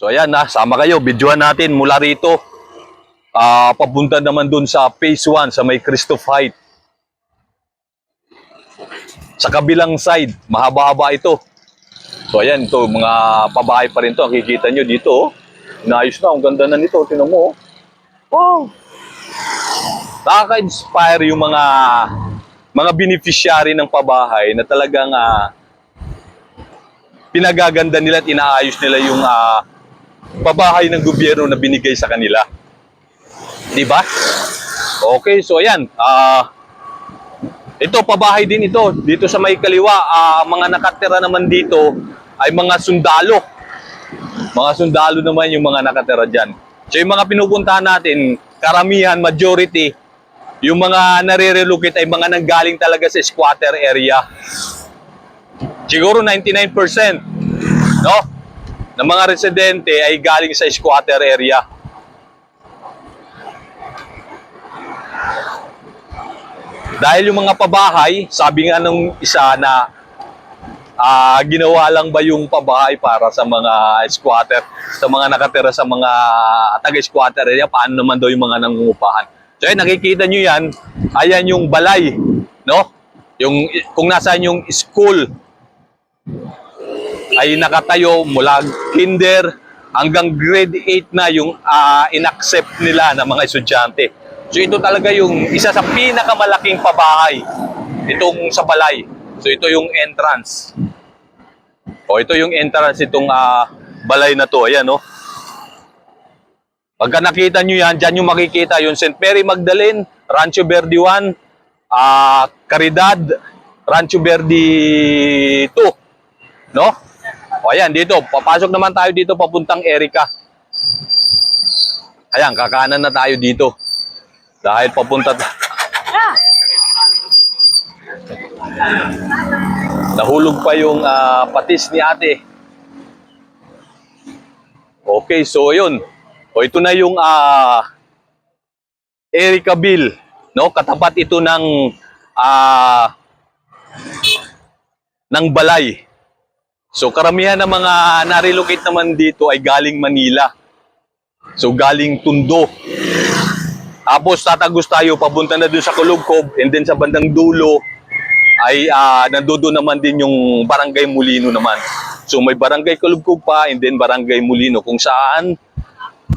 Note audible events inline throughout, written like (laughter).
So ayan na, sama kayo, videohan natin mula rito. Ah, papunta naman dun sa phase 1 sa may Christoph Height. Sa kabilang side, mahaba-haba ito. So ayan, ito, mga pabahay pa rin to. Kikita nyo dito, oh. Inayos na, ang ganda na nito. Tinan mo, oh. Wow! Nakaka-inspire yung mga mga beneficiary ng pabahay na talagang ah, pinagaganda nila at inaayos nila yung ah, pabahay ng gobyerno na binigay sa kanila. 'Di ba? Okay, so ayan. Ah ito pabahay din ito. Dito sa may kaliwa, ah, mga nakatira naman dito ay mga sundalo. Mga sundalo naman yung mga nakatira diyan. So yung mga pinupuntahan natin, karamihan, majority, yung mga nare-relocate ay mga nanggaling talaga sa squatter area. Siguro 99%, no? Ng mga residente ay galing sa squatter area. Dahil yung mga pabahay, sabi nga nung isa na ah, ginawa lang ba yung pabahay para sa mga squatter, sa mga nakatira sa mga taga-squatter area, paano naman daw yung mga nangungupahan. So ayun, nakikita nyo yan, ayan yung balay, no? Yung, kung nasaan yung school, ay nakatayo mula kinder hanggang grade 8 na yung ah, inaccept nila ng mga estudyante. So ito talaga yung isa sa pinakamalaking pabahay itong sa balay. So ito yung entrance. O ito yung entrance itong ah, balay na to. Ayan no. Pagka nakita nyo yan, dyan yung makikita yung St. Mary Magdalene, Rancho Verde 1, ah Caridad, Rancho Verde 2. No? Ayan, dito. Papasok naman tayo dito papuntang Erica. Ayan, kakanan na tayo dito. Dahil papunta... Nahulog pa yung ah, patis ni ate. Okay, so yun. O ito na yung ah Erica Bill. No? Katapat ito ng ah ng balay. So karamihan ng mga na-relocate naman dito ay galing Manila. So galing Tundo. Tapos tatagos tayo papunta na dun sa Kulubkob and then sa bandang dulo ay uh, nandoon naman din yung Barangay Mulino naman. So may Barangay Kulubkob pa and then Barangay Mulino kung saan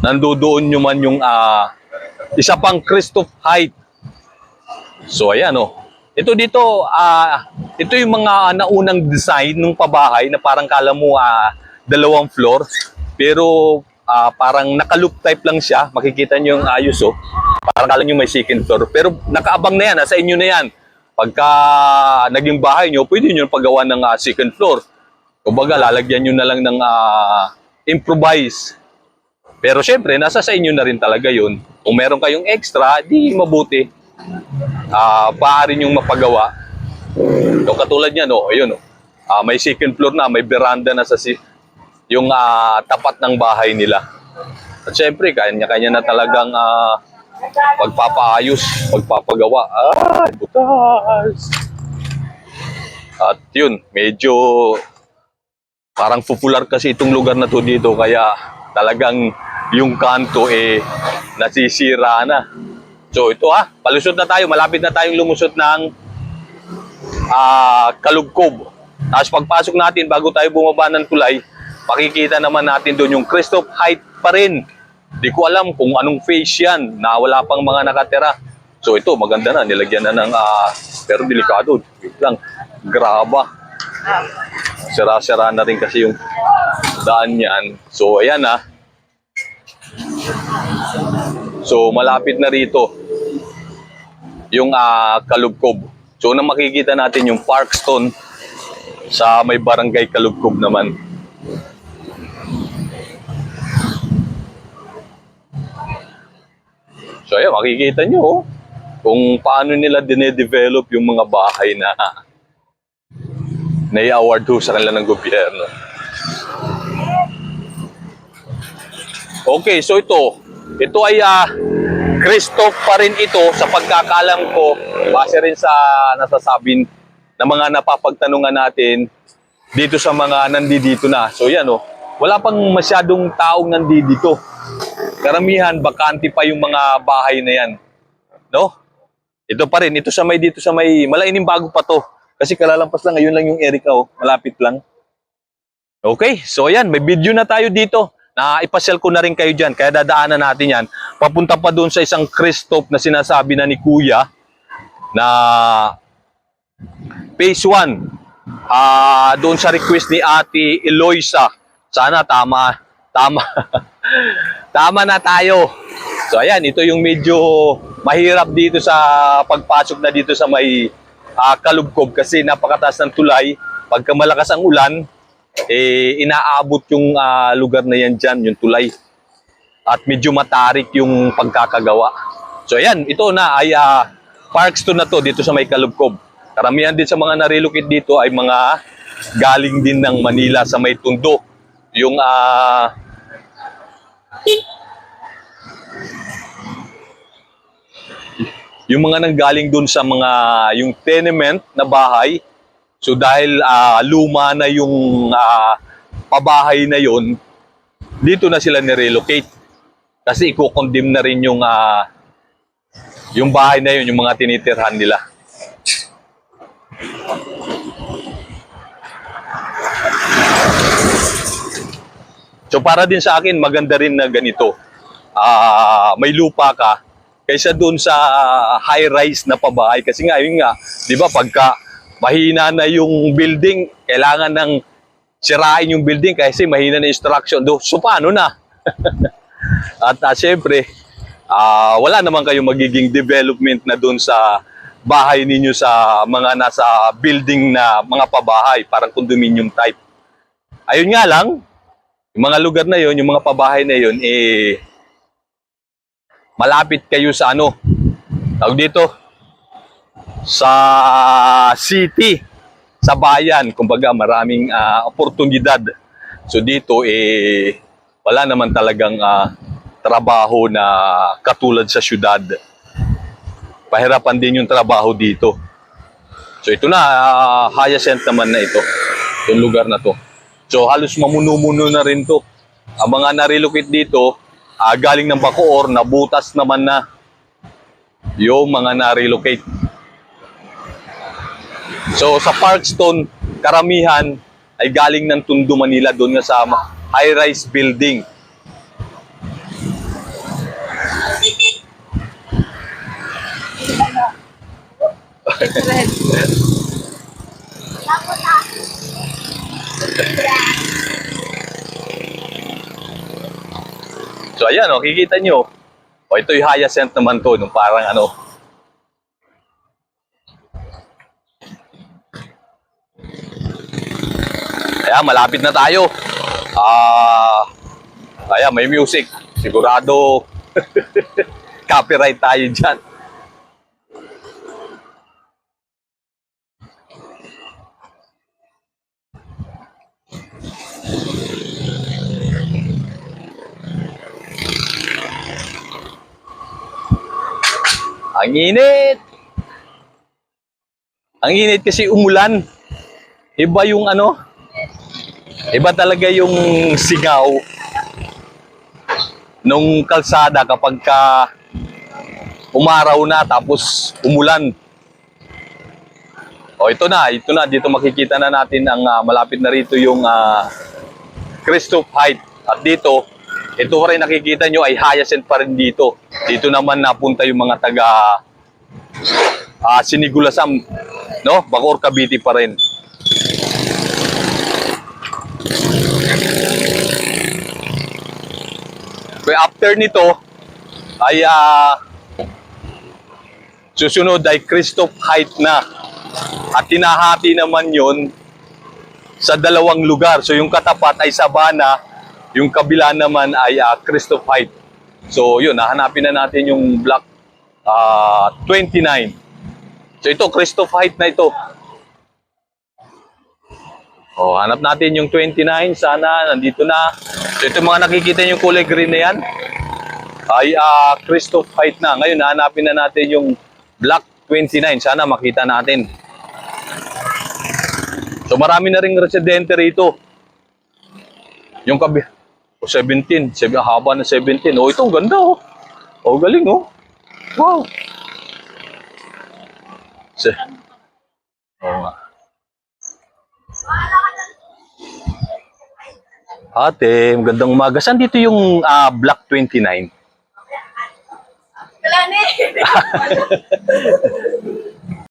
nandoon nyo man yung ah, isa pang Christoph Height. So ayan oh. Ito dito, ah, ito yung mga naunang design ng pabahay na parang kala mo ah, dalawang floor. Pero ah, parang naka-loop type lang siya. Makikita nyo yung ayos oh. Parang kala nyo may second floor. Pero nakaabang na yan, nasa inyo na yan. Pagka naging bahay nyo, pwede nyo paggawa ng ah, second floor. Kumbaga, lalagyan nyo na lang ng ah, improvise. Pero syempre, nasa sa inyo na rin talaga yun. Kung meron kayong extra, di mabuti ah maaari yung mapagawa. So, katulad niyan, no, ayun, no, ah, may second floor na, may veranda na sa si yung ah, tapat ng bahay nila. At syempre, kanya-kanya na talagang ah, pagpapaayos, pagpapagawa. Ay, butas! At yun, medyo parang popular kasi itong lugar na to dito, kaya talagang yung kanto eh nasisira na. So ito ha, palusot na tayo, malapit na tayong lumusot ng ah Kalugkob. Tapos pagpasok natin, bago tayo bumaba ng tulay, pakikita naman natin doon yung Christoph Height pa rin. Di ko alam kung anong phase yan, na wala pang mga nakatira. So ito, maganda na, nilagyan na ng, ah, pero delikado, wait lang, graba. Sira-sira na rin kasi yung daan yan. So ayan ha, So malapit na rito yung ah, Kalubkob. So unang makikita natin yung Parkstone sa may barangay Kalubkob naman. So ayan, makikita nyo oh, kung paano nila dinedevelop yung mga bahay na nai-award ho sa kanila ng gobyerno. Okay, so ito, ito ay ah, Christoph pa rin ito sa pagkakalam ko base rin sa nasasabing na mga napapagtanungan natin dito sa mga nandito na. So yan oh, wala pang masyadong taong nandito. Karamihan, bakante pa yung mga bahay na yan. No? Ito pa rin, ito sa may dito sa may, malaining bago pa to. Kasi kalalampas lang, ngayon lang yung Erica oh, malapit lang. Okay, so ayan, may video na tayo dito. Na ipasyal ko na rin kayo dyan, kaya dadaanan natin yan. Papunta pa doon sa isang Christoph na sinasabi na ni Kuya na phase 1. Ah, doon sa request ni Ate Eloisa. Sana tama, tama. (laughs) tama na tayo. So ayan, ito yung medyo mahirap dito sa pagpasok na dito sa may ah, Kalubkob kasi napakataas ng tulay. Pagka malakas ang ulan, eh, inaabot yung ah, lugar na yan dyan, yung tulay. At medyo matarik yung pagkakagawa. So ayan, ito na ay uh, Parkstone na to dito sa may Kalubkob. Karamihan din sa mga narilocate dito ay mga galing din ng Manila sa may Tundo. Yung ah yung mga nanggaling dun sa mga yung tenement na bahay so dahil ah, luma na yung ah, pabahay na yon dito na sila nirelocate. Kasi iko-condemn na rin yung ah, yung bahay na yun yung mga tinitirhan nila. So para din sa akin maganda rin na ganito. Ah, may lupa ka kaysa doon sa high rise na pabahay. Kasi nga yun nga, 'di ba pagka mahina na yung building, kailangan ng sirain yung building kasi mahina na instruction. Do, so paano na? (laughs) At uh, syempre, ah, wala naman kayong magiging development na doon sa bahay ninyo sa mga nasa building na mga pabahay, parang condominium type. Ayun nga lang, yung mga lugar na yon, yung mga pabahay na yon, eh, malapit kayo sa ano, tawag dito, sa city, sa bayan, kumbaga maraming ah, oportunidad. So dito, eh, wala naman talagang ah, trabaho na katulad sa syudad. Pahirapan din yung trabaho dito. So ito na, ah, hyacinth naman na ito, yung lugar na to. So halos mamuno-muno na rin to. Ang mga narilocate dito, ah, galing ng Bacoor, nabutas naman na yung mga narilocate. So sa Parkstone, karamihan ay galing ng Tondo, Manila, doon nga sa high-rise building. (laughs) So ayan, oh, kikita nyo. O ito yung hyacinth naman to, nung parang ano. Ayan, malapit na tayo. Ah, ayan, may music. Sigurado (laughs) copyright tayo dyan. Ang init! Ang init kasi umulan. Iba yung ano, iba talaga yung sigaw nung kalsada kapag ka umaraw na tapos umulan. O ito na, ito na dito makikita na natin ang ah, malapit na rito yung uh, Christoph Height. At dito, ito rin nakikita nyo ay hyacinth pa rin dito. Dito naman napunta yung mga taga ah Sinigulasam, no? Bacoor Cavite pa rin. Kaya after nito ay ah, susunod ay Christoph Height na. At tinahati naman yon sa dalawang lugar. So yung katapat ay Sabana, yung kabila naman ay ah, Christoph Height. So yun, hahanapin na natin yung block ah, 29. So ito, Christoph Height na ito. Oh, hanap natin yung 29. Sana nandito na. So ito mga nakikita yung kulay green na yan. Ay ah, Christoph Height na. Ngayon, hanapin na natin yung block 29. Sana makita natin. So marami na ring residente rito. Yung kabi, o 17, Seb- haba na 17. Oh, ito, ganda oh. Oh, galing oh. Wow. Se Oo nga. Ate, magandang umaga. Saan dito yung ah, Block 29? Wala na eh. (laughs)